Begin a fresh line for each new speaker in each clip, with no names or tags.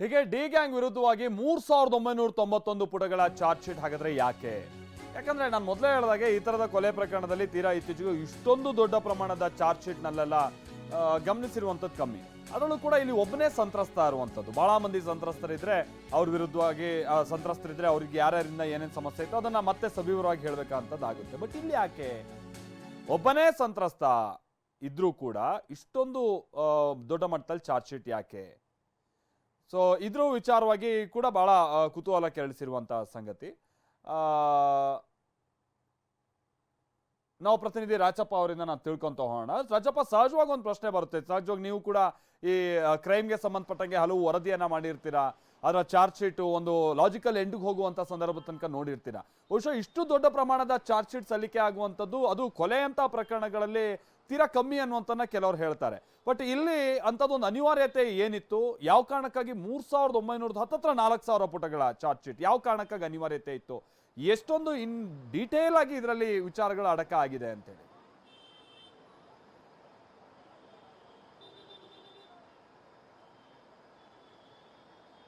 ಹೀಗೆ D gang ವಿರುದ್ಧವಾಗಿ ಮೂರ್ ಸಾವಿರದ ಒಂಬೈನೂರ ತೊಂಬತ್ತೊಂದು ಪುಟಗಳ ಚಾರ್ಜ್ ಶೀಟ್ ಹಾಕಿದ್ರೆ ಯಾಕೆ? ಯಾಕಂದ್ರೆ ನಾನು ಮೊದಲೇ ಹೇಳಿದಾಗೆ ಈ ತರದ ಕೊಲೆ ಪ್ರಕರಣದಲ್ಲಿ ತೀರಾ ಇತ್ತೀಚೆಗೆ ಇಷ್ಟೊಂದು ದೊಡ್ಡ ಪ್ರಮಾಣದ ಚಾರ್ಜ್ ಶೀಟ್ನಲ್ಲೆಲ್ಲ ನಲ್ಲೆಲ್ಲ ಗಮನಿಸಿರುವಂಥದ್ದು ಕಮ್ಮಿ. ಅದರಲ್ಲೂ ಕೂಡ ಇಲ್ಲಿ ಒಬ್ಬನೇ ಸಂತ್ರಸ್ತ ಇರುವಂಥದ್ದು. ಬಹಳ ಮಂದಿ ಸಂತ್ರಸ್ತರಿದ್ರೆ ಅವ್ರ ವಿರುದ್ಧವಾಗಿ ಸಂತ್ರಸ್ತರಿದ್ರೆ ಅವ್ರಿಗೆ ಯಾರ್ಯಾರಿಂದ ಏನೇನು ಸಮಸ್ಯೆ ಇತ್ತು ಅದನ್ನ ಮತ್ತೆ ಸವಿವರವಾಗಿ ಹೇಳ್ಬೇಕಂತದ್ದಾಗುತ್ತೆ ಬಟ್ ಇಲ್ಲಿ ಯಾಕೆ? ಒಬ್ಬನೇ ಸಂತ್ರಸ್ತ ಇದ್ರೂ ಕೂಡ ಇಷ್ಟೊಂದು ದೊಡ್ಡ ಮಟ್ಟದಲ್ಲಿ ಚಾರ್ಜ್ ಶೀಟ್ ಯಾಕೆ? ಸೊ ಇದ್ರ ವಿಚಾರವಾಗಿ ಕೂಡ ಬಹಳ ಕುತೂಹಲ ಕೆರಳಿಸಿರುವಂತಹ ಸಂಗತಿ. ನಾವು ಪ್ರತಿನಿಧಿ ರಾಜಪ್ಪ ಅವರಿಂದ ನಾನು ತಿಳ್ಕೊಂತ ಹೋಗೋಣ. ರಾಜಪ್ಪ, ಸಹಜವಾಗಿ ಒಂದು ಪ್ರಶ್ನೆ ಬರುತ್ತೆ. ಸಹಜವಾಗಿ ನೀವು ಕೂಡ ಈ ಕ್ರೈಮ್ಗೆ ಸಂಬಂಧಪಟ್ಟಂಗೆ ಹಲವು ವರದಿಯನ್ನ ಮಾಡಿರ್ತೀರಾ? ಅದರ ಚಾರ್ಜ್ ಶೀಟು ಒಂದು ಲಾಜಿಕಲ್ ಎಂಡ್ಗೆ ಹೋಗುವಂತ ಸಂದರ್ಭ ತನಕ ನೋಡಿರ್ತೀರಾ. ಬಹುಶಃ ಇಷ್ಟು ದೊಡ್ಡ ಪ್ರಮಾಣದ ಚಾರ್ಜ್ ಶೀಟ್ ಸಲ್ಲಿಕೆ ಆಗುವಂಥದ್ದು ಅದು ಕೊಲೆ ಅಂತ ಪ್ರಕರಣಗಳಲ್ಲಿ ತೀರಾ ಕಮ್ಮಿ ಅನ್ನುವಂತನ್ನ ಕೆಲವರು ಹೇಳ್ತಾರೆ. ಬಟ್ ಇಲ್ಲಿ ಅಂಥದ್ದೊಂದು ಅನಿವಾರ್ಯತೆ ಏನಿತ್ತು? ಯಾವ ಕಾರಣಕ್ಕಾಗಿ ಮೂರು ಸಾವಿರದ ಒಂಬೈನೂರದ ಹತ್ತತ್ರ ನಾಲ್ಕು ಸಾವಿರ ಪುಟಗಳ ಚಾರ್ಜ್ ಶೀಟ್ ಯಾವ ಕಾರಣಕ್ಕಾಗಿ ಅನಿವಾರ್ಯತೆ ಇತ್ತು? ಎಷ್ಟೊಂದು ಇನ್ ಡೀಟೇಲ್ ಆಗಿ ಇದರಲ್ಲಿ ವಿಚಾರಗಳು ಅಡಕ ಆಗಿದೆ ಅಂತೇಳಿ.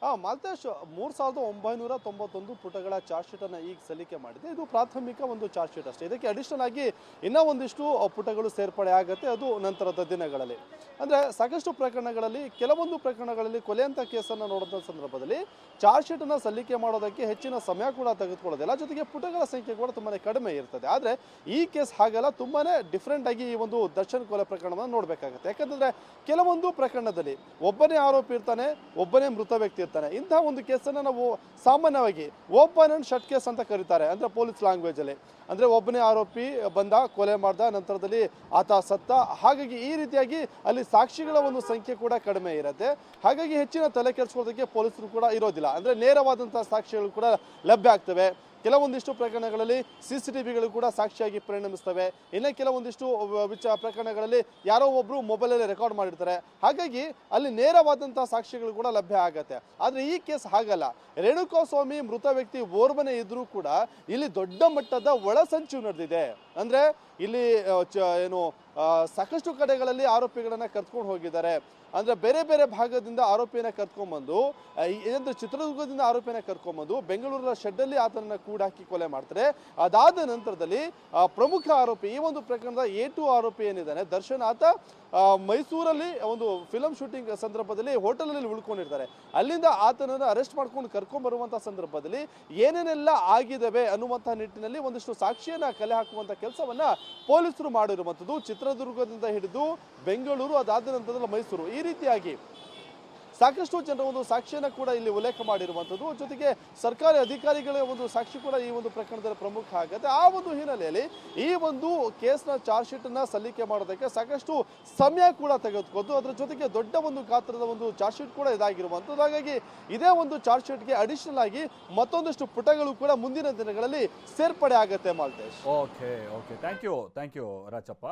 ಆ ಮಾಲ್ತೇಶ್ ಮೂರು ಸಾವಿರದ ಒಂಬೈನೂರ ತೊಂಬತ್ತೊಂದು ಪುಟಗಳ ಚಾರ್ಜ್ ಶೀಟನ್ನು ಈಗ ಸಲ್ಲಿಕೆ ಮಾಡಿದೆ. ಇದು ಪ್ರಾಥಮಿಕ ಒಂದು ಚಾರ್ಜ್ ಶೀಟ್ ಅಷ್ಟೇ. ಇದಕ್ಕೆ ಅಡಿಷನಲ್ ಆಗಿ ಇನ್ನೂ ಒಂದಿಷ್ಟು ಪುಟಗಳು ಸೇರ್ಪಡೆ ಆಗುತ್ತೆ. ಅದು ನಂತರದ ದಿನಗಳಲ್ಲಿ. ಅಂದರೆ ಸಾಕಷ್ಟು ಪ್ರಕರಣಗಳಲ್ಲಿ, ಕೆಲವೊಂದು ಪ್ರಕರಣಗಳಲ್ಲಿ ಕೊಲೆ ಅಂತ ಕೇಸನ್ನು ನೋಡಿದ ಸಂದರ್ಭದಲ್ಲಿ ಚಾರ್ಜ್ ಶೀಟನ್ನು ಸಲ್ಲಿಕೆ ಮಾಡೋದಕ್ಕೆ ಹೆಚ್ಚಿನ ಸಮಯ ಕೂಡ ತೆಗೆದುಕೊಳ್ಳೋದಿಲ್ಲ. ಜೊತೆಗೆ ಪುಟಗಳ ಸಂಖ್ಯೆ ಕೂಡ ತುಂಬಾ ಕಡಿಮೆ ಇರ್ತದೆ. ಆದರೆ ಈ ಕೇಸ್ ಹಾಗೆಲ್ಲ ತುಂಬಾ ಡಿಫ್ರೆಂಟ್ ಆಗಿ ಈ ಒಂದು ದರ್ಶನ್ ಕೊಲೆ ಪ್ರಕರಣವನ್ನು ನೋಡಬೇಕಾಗುತ್ತೆ. ಯಾಕಂತಂದ್ರೆ ಕೆಲವೊಂದು ಪ್ರಕರಣದಲ್ಲಿ ಒಬ್ಬನೇ ಆರೋಪಿ ಇರ್ತಾನೆ, ಒಬ್ಬನೇ ಮೃತ ವ್ಯಕ್ತಿ ಇರ್ತಾನೆ ಇಂತಹ ಒಂದು ಕೇಸನ್ನು ನಾವು ಸಾಮಾನ್ಯವಾಗಿ ಓಪನ್ ಆ್ಯಂಡ್ ಶಟ್ ಕೇಸ್ ಅಂತ ಕರೀತಾರೆ, ಅಂದರೆ ಪೊಲೀಸ್ ಲ್ಯಾಂಗ್ವೇಜಲ್ಲಿ ಅಂದರೆ ಒಬ್ಬನೇ ಆರೋಪಿ ಬಂದ, ಕೊಲೆ ಮಾಡ್ದ, ನಂತರದಲ್ಲಿ ಆತ ಸತ್ತ. ಹಾಗಾಗಿ ಈ ರೀತಿಯಾಗಿ ಅಲ್ಲಿ ಸಾಕ್ಷಿಗಳ ಒಂದು ಸಂಖ್ಯೆ ಕೂಡ ಕಡಿಮೆ ಇರುತ್ತೆ. ಹಾಗಾಗಿ ಹೆಚ್ಚಿನ ತಲೆ ಕೆಡಿಸ್ಕೊಳ್ಳೋದಕ್ಕೆ ಪೊಲೀಸರು ಕೂಡ ಇರೋದಿಲ್ಲ. ಅಂದರೆ ನೇರವಾದಂಥ ಸಾಕ್ಷಿಗಳು ಕೂಡ ಲಭ್ಯ ಆಗ್ತವೆ. ಕೆಲವೊಂದಿಷ್ಟು ಪ್ರಕರಣಗಳಲ್ಲಿ ಸಿ ಸಿ ಟಿ ವಿಗಳು ಕೂಡ ಸಾಕ್ಷಿಯಾಗಿ ಪರಿಣಮಿಸ್ತವೆ. ಇನ್ನು ಕೆಲವೊಂದಿಷ್ಟು ವಿಚ ಪ್ರಕರಣಗಳಲ್ಲಿ ಯಾರೋ ಒಬ್ಬರು ಮೊಬೈಲಲ್ಲಿ ರೆಕಾರ್ಡ್ ಮಾಡಿರ್ತಾರೆ. ಹಾಗಾಗಿ ಅಲ್ಲಿ ನೇರವಾದಂಥ ಸಾಕ್ಷಿಗಳು ಕೂಡ ಲಭ್ಯ ಆಗತ್ತೆ. ಆದರೆ ಈ ಕೇಸ್ ಹಾಗಲ್ಲ. ರೇಣುಕಾಸ್ವಾಮಿ ಮೃತ ವ್ಯಕ್ತಿ ಓರ್ವನೆ ಇದ್ರೂ ಕೂಡ ಇಲ್ಲಿ ದೊಡ್ಡ ಮಟ್ಟದ ಒಳಸಂಚು ನಡೆದಿದೆ. ಅಂದ್ರೆ ಇಲ್ಲಿ ಏನು ಸಾಕಷ್ಟು ಕಡೆಗಳಲ್ಲಿ ಆರೋಪಿಗಳನ್ನು ಕರ್ತ್ಕೊಂಡು ಹೋಗಿದ್ದಾರೆ. ಅಂದ್ರೆ ಬೇರೆ ಬೇರೆ ಭಾಗದಿಂದ ಆರೋಪಿಯನ್ನ ಈ- ಏನಂದ್ರೆ ಚಿತ್ರದುರ್ಗದಿಂದ ಆರೋಪಿಯನ್ನ ಕರ್ಕೊಂಬಂದು ಬೆಂಗಳೂರಿನ ಶೆಡ್ಡಲ್ಲಿ ಆತನನ್ನ ಕೂಡಾಕಿ ಕೊಲೆ ಮಾಡ್ತಾರೆ. ಅದಾದ ನಂತರದಲ್ಲಿ ಪ್ರಮುಖ ಆರೋಪಿ ಈ ಒಂದು ಪ್ರಕರಣದ ಎ ಟು ಆರೋಪಿ ಏನಿದ್ದಾನೆ, ದರ್ಶನ್ ಆತ ಮೈಸೂರಲ್ಲಿ ಒಂದು ಫಿಲಂ ಶೂಟಿಂಗ್ ಸಂದರ್ಭದಲ್ಲಿ ಹೋಟೆಲಲ್ಲಿ ಉಳ್ಕೊಂಡಿರ್ತಾರೆ. ಅಲ್ಲಿಂದ ಆತನನ್ನು ಅರೆಸ್ಟ್ ಮಾಡ್ಕೊಂಡು ಕರ್ಕೊಂಡ್ ಬರುವಂತ ಸಂದರ್ಭದಲ್ಲಿ ಏನೇನೆಲ್ಲ ಆಗಿದಾವೆ ಅನ್ನುವಂಥ ನಿಟ್ಟಿನಲ್ಲಿ ಒಂದಿಷ್ಟು ಸಾಕ್ಷಿಯನ್ನ ಕಲೆ ಹಾಕುವಂಥ ಕೆಲಸವನ್ನ ಪೊಲೀಸರು ಮಾಡಿರುವಂಥದ್ದು ಚಿತ್ರದುರ್ಗದಿಂದ ಹಿಡಿದು ಬೆಂಗಳೂರು, ಅದಾದ ನಂತರದಲ್ಲಿ ಮೈಸೂರು. ಈ ರೀತಿಯಾಗಿ ಸಾಕಷ್ಟು ಜನರ ಒಂದು ಸಾಕ್ಷಿಯನ್ನು ಕೂಡ ಇಲ್ಲಿ ಉಲ್ಲೇಖ ಮಾಡಿರುವಂಥದ್ದು. ಜೊತೆಗೆ ಸರ್ಕಾರಿ ಅಧಿಕಾರಿಗಳ ಒಂದು ಸಾಕ್ಷಿ ಕೂಡ ಈ ಒಂದು ಪ್ರಕರಣದಲ್ಲಿ ಪ್ರಮುಖ ಆಗುತ್ತೆ ಆ ಒಂದು ಹಿನ್ನೆಲೆಯಲ್ಲಿ ಈ ಒಂದು ಕೇಸ್ನ ಚಾರ್ಜ್ ಶೀಟ್ ಅನ್ನ ಸಲ್ಲಿಕೆ ಮಾಡೋದಕ್ಕೆ ಸಾಕಷ್ಟು ಸಮಯ ಕೂಡ ತೆಗೆದುಕೊಂಡು ಅದರ ಜೊತೆಗೆ ದೊಡ್ಡ ಒಂದು ಗಾತ್ರದ ಒಂದು ಚಾರ್ಜ್ ಶೀಟ್ ಕೂಡ ಇದಾಗಿರುವಂಥದ್ದು. ಹಾಗಾಗಿ ಇದೇ ಒಂದು ಚಾರ್ಜ್ ಶೀಟ್ಗೆ ಅಡಿಷನಲ್ ಆಗಿ ಮತ್ತೊಂದಷ್ಟು ಪುಟಗಳು ಕೂಡ ಮುಂದಿನ ದಿನಗಳಲ್ಲಿ ಸೇರ್ಪಡೆ ಆಗುತ್ತೆ, Maltesh.
Okay okay. Thank you thank you Rajappa.